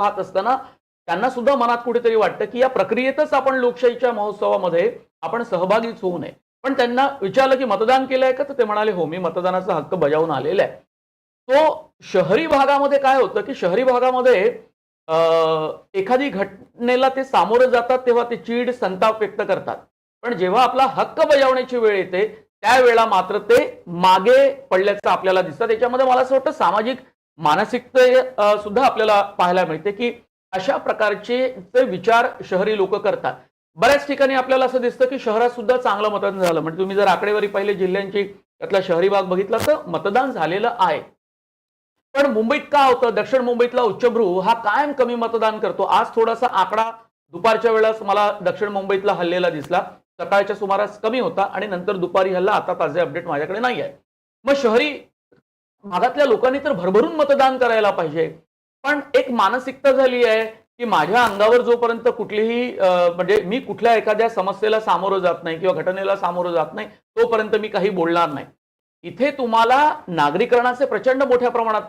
पाहत असताना त्यांना सुद्धा मनात कुठेतरी वाटतं की या प्रक्रियेतच आपण लोकशाहीच्या महोत्सवामध्ये आपण सहभागीच होऊ नये. पण त्यांना विचारलं की मतदान केलंय का? तर ते म्हणाले हो मी मतदानाचा हक्क बजावून आलेला आहे. तो शहरी भागामध्ये काय होतं की शहरी भागामध्ये अं, एखादी घटनेला ते सामोरं जातात तेव्हा ते चीड संताप व्यक्त करतात. पण जेव्हा आपला हक्क बजावण्याची वेळ येते त्यावेळेला मात्र ते मागे पडल्याचं आपल्याला दिसतं. त्याच्यामध्ये मला असं वाटतं सामाजिक मानसिकते सुद्धा आपल्याला पाहायला मिळते की अशा प्रकारचे जे विचार शहरी लोक करतात बऱ्याच ठिकाणी आपल्याला असं दिसतं की शहरात सुद्धा चांगलं मतदान झालं. म्हणजे तुम्ही जर आकडेवारी पाहिले जिल्ह्यांची त्यातला शहरी भाग बघितला तर मतदान झालेलं आहे. पण मुंबईत का होतं? दक्षिण मुंबईतला उच्चभ्रू हा कायम कमी मतदान करतो. आज थोडासा आकडा दुपारच्या वेळेस मला दक्षिण मुंबईतला हल्लेला दिसला. सकाळच्या सुमारास कमी होता आणि नंतर दुपारी हल्ला. आता ताजे अपडेट माझ्याकडे नाही आहे मग शहरी भागातल्या लोकांनी तर भरभरून मतदान करायला पाहिजे. पण एक मानसिकता झाली आहे की माझ्या अंगावर जोपर्यंत कुठलीही म्हणजे मी कुठल्या एखाद्या समस्येला सामोरं जात नाही किंवा घटनेला सामोरं जात नाही तोपर्यंत मी काही बोलणार नाही. इथे तुम्हाला नागरीकरणाचे प्रचंड मोठ्या प्रमाणात